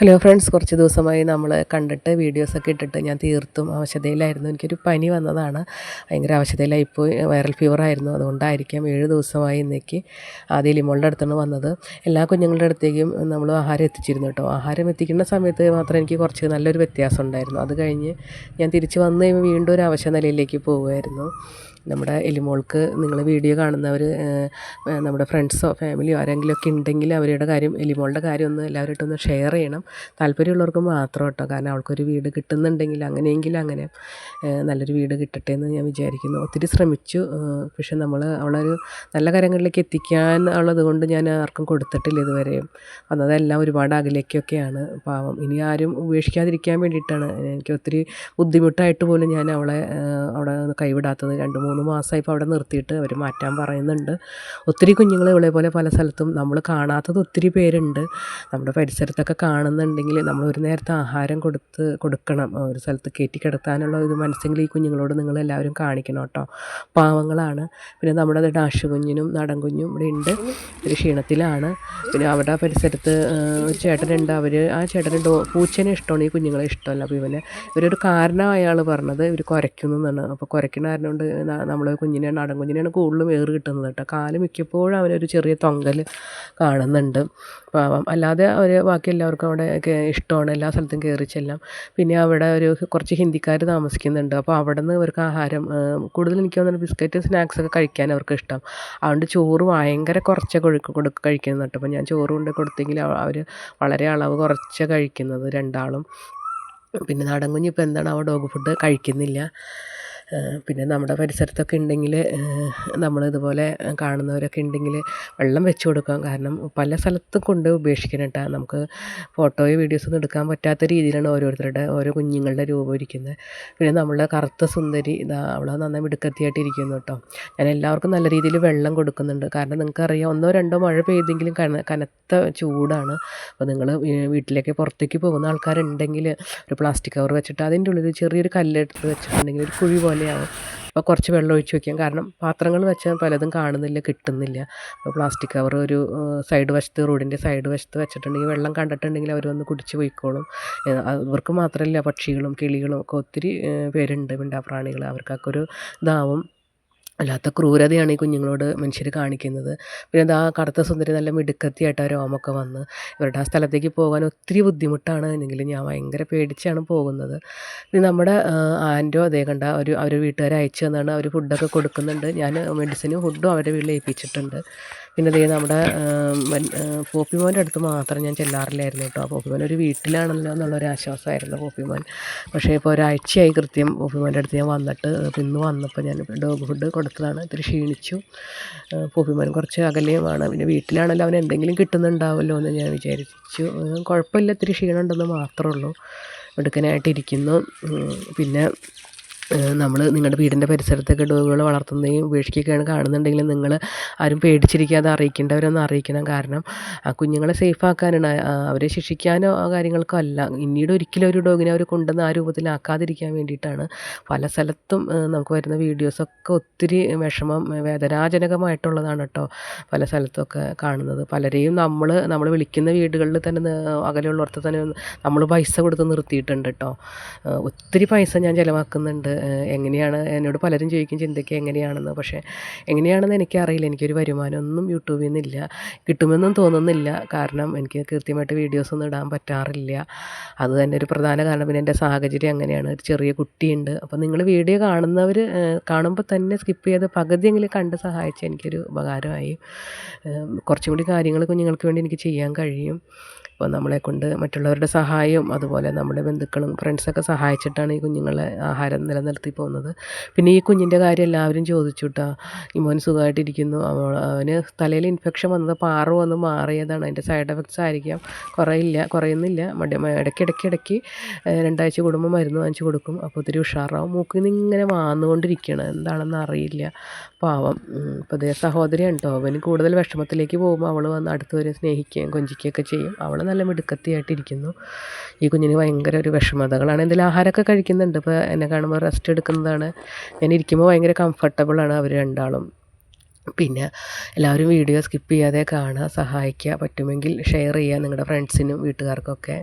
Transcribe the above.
Hello friends കുറച്ച് ദിവസമായി നമ്മൾ കണ്ടിട്ട് വീഡിയോസൊക്കെ ഇട്ടിട്ട് ഞാൻ തീർത്തും അവശതയിലായിരുന്നു. എനിക്കൊരു പനി വന്നതാണ്. ഭയങ്കര അവശതയിലായിപ്പോയി വൈറൽ ഫീവർ ആയിരുന്നു. അതുകൊണ്ടായിരിക്കാം ഏഴ് ദിവസമായി ഇന്നേക്ക് ആദ്യം ലിമോളുടെ അടുത്താണ് വന്നത്. എല്ലാ കുഞ്ഞുങ്ങളുടെ അടുത്തേക്കും നമ്മൾ ആഹാരം എത്തിച്ചിരുന്നു കേട്ടോ. ആഹാരം എത്തിക്കുന്ന സമയത്ത് മാത്രം എനിക്ക് കുറച്ച് നല്ലൊരു വ്യത്യാസം ഉണ്ടായിരുന്നു. അത് കഴിഞ്ഞ് ഞാൻ തിരിച്ച് വന്നു കഴിയുമ്പോൾ വീണ്ടും ഒരു അവശ നിലയിലേക്ക് പോവുമായിരുന്നു നമ്മുടെ എലിമോൾക്ക് നിങ്ങൾ വീഡിയോ കാണുന്നവർ നമ്മുടെ ഫ്രണ്ട്സോ ഫാമിലിയോ ആരെങ്കിലും ഒക്കെ ഉണ്ടെങ്കിൽ അവരുടെ കാര്യം എലിമോളുടെ കാര്യം ഒന്ന് എല്ലാവരുമായിട്ടൊന്ന് ഷെയർ ചെയ്യണം. താല്പര്യമുള്ളവർക്ക് മാത്രം കേട്ടോ. കാരണം അവൾക്കൊരു വീട് കിട്ടുന്നുണ്ടെങ്കിൽ അങ്ങനെയെങ്കിൽ അങ്ങനെ നല്ലൊരു വീട് കിട്ടട്ടെ എന്ന് ഞാൻ വിചാരിക്കുന്നു. ഒത്തിരി ശ്രമിച്ചു പക്ഷെ നമ്മൾ അവളൊരു നല്ല കാര്യങ്ങളിലേക്ക് എത്തിക്കാൻ ഉള്ളത് കൊണ്ട് ഞാൻ ആർക്കും കൊടുത്തിട്ടില്ല ഇതുവരെയും വന്നതെല്ലാം ഒരുപാട് അകലേക്കൊക്കെയാണ്. പാവം. ഇനി ആരും ഉപേക്ഷിക്കാതിരിക്കാൻ വേണ്ടിയിട്ടാണ്. എനിക്ക് ഒത്തിരി ബുദ്ധിമുട്ടായിട്ട് പോലും ഞാൻ അവളെ അവിടെ കൈവിടാത്തത്. രണ്ട് മൂന്ന് മാസമായി ഇപ്പോൾ അവിടെ നിർത്തിയിട്ട് അവർ മാറ്റാൻ പറയുന്നുണ്ട്. ഒത്തിരി കുഞ്ഞുങ്ങൾ ഇവളെ പോലെ പല സ്ഥലത്തും നമ്മൾ കാണാത്തത് ഒത്തിരി പേരുണ്ട്. നമ്മുടെ പരിസരത്തൊക്കെ കാണുന്നുണ്ടെങ്കിൽ നമ്മൾ ഒരു നേരത്തെ ആഹാരം കൊടുത്ത് കൊടുക്കണം. ഒരു സ്ഥലത്ത് കയറ്റി കിടത്താനുള്ള ഒരു മനസ്സെങ്കിലും ഈ കുഞ്ഞുങ്ങളോട് നിങ്ങൾ എല്ലാവരും കാണിക്കണം കേട്ടോ. പാവങ്ങളാണ്. പിന്നെ നമ്മുടെ ഡാഷ് കുഞ്ഞിനും നടൻ കുഞ്ഞും ഇവിടെ ഉണ്ട്. ഒരു ക്ഷീണത്തിലാണ്. പിന്നെ അവിടെ പരിസരത്ത് ഒരു ചേട്ടനുണ്ട്. അവർ ആ ചേട്ടന് ഡോ പൂച്ചനെ ഇഷ്ടമാണ്. ഈ കുഞ്ഞുങ്ങളെ ഇഷ്ടമല്ല. അപ്പോൾ ഇവനെ ഇവരൊരു കാരണം അയാൾ പറഞ്ഞത്. ഇവർ കുരയ്ക്കുന്നു എന്നാണ്. അപ്പോൾ കുരയ്ക്കുന്ന കാരണം കൊണ്ട് നമ്മൾ കുഞ്ഞിനെ നാടൻ കുഞ്ഞിനെയാണ് കൂടുതലും വേർ കിട്ടുന്നത് കേട്ടോ. കാൽ മിക്കപ്പോഴും അവനൊരു ചെറിയ തൊങ്കൽ കാണുന്നുണ്ട്. പാവം. അല്ലാതെ അവർ ബാക്കി എല്ലാവർക്കും അവിടെ ഇഷ്ടമാണ്. എല്ലാ സ്ഥലത്തും കയറി ചെല്ലാം. പിന്നെ അവിടെ ഒരു കുറച്ച് ഹിന്ദിക്കാർ താമസിക്കുന്നുണ്ട്. അപ്പോൾ അവിടെ നിന്ന് ഇവർക്ക് ആഹാരം കൂടുതൽ എനിക്ക് തോന്നുന്നത് ബിസ്ക്കറ്റ് സ്നാക്സൊക്കെ കഴിക്കാൻ അവർക്ക് ഇഷ്ടം. അതുകൊണ്ട് ചോറ് ഭയങ്കര കുറച്ച് കൊഴുക്ക് കൊടുക്ക കഴിക്കുന്നത് കേട്ടോ. അപ്പോൾ ഞാൻ ചോറ് കൊണ്ട് കൊടുത്തെങ്കിൽ അവർ വളരെ അളവ് കുറച്ച് കഴിക്കുന്നത് രണ്ടാളും. പിന്നെ നാടൻ കുഞ്ഞ് ഇപ്പോൾ എന്താണ്? ആ ഡോഗ് ഫുഡ് കഴിക്കുന്നില്ല. പിന്നെ നമ്മുടെ പരിസരത്തൊക്കെ ഉണ്ടെങ്കിൽ നമ്മളിതുപോലെ കാണുന്നവരൊക്കെ ഉണ്ടെങ്കിൽ വെള്ളം വെച്ച് കൊടുക്കാം. കാരണം പല സ്ഥലത്തും കൊണ്ട് ഉപേക്ഷിക്കണം കേട്ടോ. നമുക്ക് ഫോട്ടോയോ വീഡിയോസൊന്നും എടുക്കാൻ പറ്റാത്ത രീതിയിലാണ് ഓരോരുത്തരുടെ ഓരോ കുഞ്ഞുങ്ങളുടെ രൂപം ഇരിക്കുന്നത്. പിന്നെ നമ്മളെ കറുത്ത സുന്ദരി ഇതാ അവളെ നന്നായി മിടുക്കത്തിയായിട്ട് ഇരിക്കുന്നു കേട്ടോ. ഞാൻ എല്ലാവർക്കും നല്ല രീതിയിൽ വെള്ളം കൊടുക്കുന്നുണ്ട്. കാരണം നിങ്ങൾക്കറിയാം ഒന്നോ രണ്ടോ മഴ പെയ്തെങ്കിലും കന കനത്ത ചൂടാണ്. അപ്പോൾ നിങ്ങൾ വീട്ടിലേക്ക് പുറത്തേക്ക് പോകുന്ന ആൾക്കാരുണ്ടെങ്കിൽ ഒരു പ്ലാസ്റ്റിക് കവർ വെച്ചിട്ട് അതിന്റെ ഉള്ളിൽ ചെറിയൊരു കല്ലെടുത്ത് വെച്ചിട്ടുണ്ടെങ്കിൽ ഒരു കുഴി പോലെ പോലെയാവും അപ്പോൾ കുറച്ച് വെള്ളം ഒഴിച്ച് വയ്ക്കാം കാരണം പാത്രങ്ങൾ വെച്ചാൽ പലതും കാണുന്നില്ല കിട്ടുന്നില്ല. അപ്പോൾ പ്ലാസ്റ്റിക് കവർ ഒരു സൈഡ് വശത്ത് റോഡിന്റെ സൈഡ് വശത്ത് വെച്ചിട്ടുണ്ടെങ്കിൽ വെള്ളം കണ്ടിട്ടുണ്ടെങ്കിൽ അവർ വന്ന് കുടിച്ച് പോയിക്കോളും. അവർക്ക് മാത്രമല്ല പക്ഷികളും കിളികളും ഒക്കെ ഒത്തിരി പേരുണ്ട് മിണ്ടാപ്രാണികൾ അവർക്കൊക്കെ ഒരു ഇതാവും. വല്ലാത്ത ക്രൂരതയാണ് ഈ കുഞ്ഞുങ്ങളോട് മനുഷ്യർ കാണിക്കുന്നത്. പിന്നെ ദാ കറുത്ത സുന്ദരി നല്ല മിടുക്കത്തിയായിട്ട് ആ രോമൊക്കെ വന്ന് ഇവരുടെ ആ സ്ഥലത്തേക്ക് പോകാൻ ഒത്തിരി ബുദ്ധിമുട്ടാണ്. എന്നെങ്കിലും ഞാൻ ഭയങ്കര പേടിച്ചാണ് പോകുന്നത്. പിന്നെ നമ്മുടെ ആന്റോ അതേ കണ്ട ഒരു അവർ വീട്ടുകാരെ അയച്ചു തന്നാണ് അവർ ഫുഡൊക്കെ കൊടുക്കുന്നുണ്ട്. ഞാൻ മെഡിസിനും ഫുഡും അവരുടെ വീട്ടിൽ ഏൽപ്പിച്ചിട്ടുണ്ട്. പിന്നെ ദേ നമ്മുടെ പോപ്പിമോന്റെ അടുത്ത് മാത്രം ഞാൻ ചെല്ലാറില്ലായിരുന്നു കേട്ടോ. പോപ്പിമോൻ ഒരു വീട്ടിലാണല്ലോ എന്നുള്ളൊരു ആശ്വാസമായിരുന്നു പോപ്പിമോൻ പക്ഷേ ഇപ്പോൾ ഒരാഴ്ചയായി കൃത്യം പോപ്പിമോന്റെ അടുത്ത് ഞാൻ വന്നിട്ട് ഇന്ന് വന്നപ്പോൾ ഞാൻ ഡോഗ് ഫുഡ് കൊടുത്തതാണ്. ഇത്തിരി ക്ഷീണിച്ചു. പോപ്പിമോൻ കുറച്ച് അകലെയുമാണ്. പിന്നെ വീട്ടിലാണല്ലോ അവൻ എന്തെങ്കിലും കിട്ടുന്നുണ്ടാവുമല്ലോ എന്ന് ഞാൻ വിചാരിച്ചു. കുഴപ്പമില്ല ഇത്തിരി ക്ഷീണമുണ്ടെന്ന് മാത്രമേ ഉള്ളൂ. മിടുക്കനായിട്ടിരിക്കുന്നു. പിന്നെ നമ്മൾ നിങ്ങളുടെ വീടിന്റെ പരിസരത്തൊക്കെ ഡോഗുകൾ വളർത്തുന്നതും ഉപേക്ഷിക്കുകയൊക്കെയാണ് കാണുന്നുണ്ടെങ്കിൽ നിങ്ങൾ ആരും പേടിച്ചിരിക്കാതെ അറിയിക്കേണ്ടവരൊന്ന് അറിയിക്കണം. കാരണം ആ കുഞ്ഞുങ്ങളെ സേഫ് ആക്കാനാണ്. അവരെ ശിക്ഷിക്കാനോ ആ കാര്യങ്ങൾക്കോ അല്ല പിന്നീട് ഒരിക്കലും ഒരു ഡോഗിനെ അവർ കൊണ്ടുവന്ന് ആ രൂപത്തിലാക്കാതിരിക്കാൻ വേണ്ടിയിട്ടാണ് പല സ്ഥലത്തും നമുക്ക് വരുന്ന വീഡിയോസൊക്കെ ഒത്തിരി വിഷമം വേദനാജനകമായിട്ടുള്ളതാണ് കേട്ടോ പല സ്ഥലത്തൊക്കെ കാണുന്നത്. പലരെയും നമ്മൾ നമ്മൾ വിളിക്കുന്ന വീടുകളിൽ തന്നെ അകലെയുള്ളവർക്ക് തന്നെ നമ്മൾ പൈസ കൊടുത്ത് നിർത്തിയിട്ടുണ്ട് കേട്ടോ. ഒത്തിരി പൈസ ഞാൻ ചിലവാക്കുന്നുണ്ട്. എങ്ങനെയാണ് എന്നോട് പലരും ചോദിക്കും ചിന്തയ്ക്ക് എങ്ങനെയാണെന്ന്? പക്ഷേ എങ്ങനെയാണെന്ന് എനിക്കറിയില്ല. എനിക്കൊരു വരുമാനമൊന്നും യൂട്യൂബിൽ നിന്നില്ല. കിട്ടുമെന്നും തോന്നുന്നില്ല. കാരണം എനിക്ക് കൃത്യമായിട്ട് വീഡിയോസൊന്നും ഇടാൻ പറ്റാറില്ല. അത് തന്നെ ഒരു പ്രധാന കാരണം. പിന്നെ എന്റെ സാഹചര്യം അങ്ങനെയാണ് ഒരു ചെറിയ കുട്ടിയുണ്ട്. അപ്പോൾ നിങ്ങൾ വീഡിയോ കാണുന്നവർ കാണുമ്പോൾ തന്നെ സ്കിപ്പ് ചെയ്ത് പകുതിയെങ്കിലും കണ്ട് സഹായിച്ച എനിക്കൊരു ഉപകാരമായി. കുറച്ചും കൂടി കാര്യങ്ങൾ കുഞ്ഞുങ്ങൾക്ക് വേണ്ടി എനിക്ക് ചെയ്യാൻ കഴിയും. അപ്പോൾ നമ്മളെക്കൊണ്ട് മറ്റുള്ളവരുടെ സഹായവും അതുപോലെ നമ്മുടെ ബന്ധുക്കളും ഫ്രണ്ട്സൊക്കെ സഹായിച്ചിട്ടാണ് ഈ കുഞ്ഞുങ്ങളെ ആഹാരം നിലനിർത്തി പോകുന്നത്. പിന്നെ ഈ കുഞ്ഞിന്റെ കാര്യം എല്ലാവരും ചോദിച്ചു കേട്ടോ ഈ മോൻ സുഖമായിട്ടിരിക്കുന്നു. അവന് തലയിൽ ഇൻഫെക്ഷൻ വന്നത് പാറു വന്ന് മാറിയതാണ്. അതിന്റെ സൈഡ് എഫക്ട്സ് ആയിരിക്കാം. കുറയില്ല കുറയുന്നില്ല. ഇടയ്ക്കിടയ്ക്ക് ഇടയ്ക്ക് രണ്ടാഴ്ച കൂടുമ്പോൾ മരുന്ന് വാങ്ങിച്ചു കൊടുക്കും. അപ്പോൾ ഒത്തിരി ഉഷാറാവും. മൂക്കിൽ നിന്ന് ഇങ്ങനെ വാന്നുകൊണ്ടിരിക്കുകയാണ് എന്താണെന്ന് അറിയില്ല. പാവം. ഇപ്പോൾ അതേ സഹോദരിയാണ് കേട്ടോ അവന് കൂടുതൽ വിഷമത്തിലേക്ക് പോകുമ്പോൾ അവൾ വന്ന് അടുത്ത് വരെ സ്നേഹിക്കുകയും കൊഞ്ചിക്കുകയൊക്കെ ചെയ്യും. അവൾ നല്ല മിടുക്കത്തിയായിട്ടിരിക്കുന്നു. ഈ കുഞ്ഞിന് ഭയങ്കര ഒരു വിഷമതകളാണ്. എന്തെങ്കിലും ആഹാരമൊക്കെ കഴിക്കുന്നുണ്ട്. ഇപ്പോൾ എന്നെ കാണുമ്പോൾ റെസ്റ്റ് എടുക്കുന്നതാണ്. ഞാൻ ഇരിക്കുമ്പോൾ ഭയങ്കര കംഫർട്ടബിളാണ് അവർ രണ്ടാളും. പിന്നെ എല്ലാവരും വീഡിയോ സ്കിപ്പ് ചെയ്യാതെ കാണുക സഹായിക്കുക പറ്റുമെങ്കിൽ ഷെയർ ചെയ്യുക നിങ്ങളുടെ ഫ്രണ്ട്സിനും വീട്ടുകാർക്കൊക്കെ.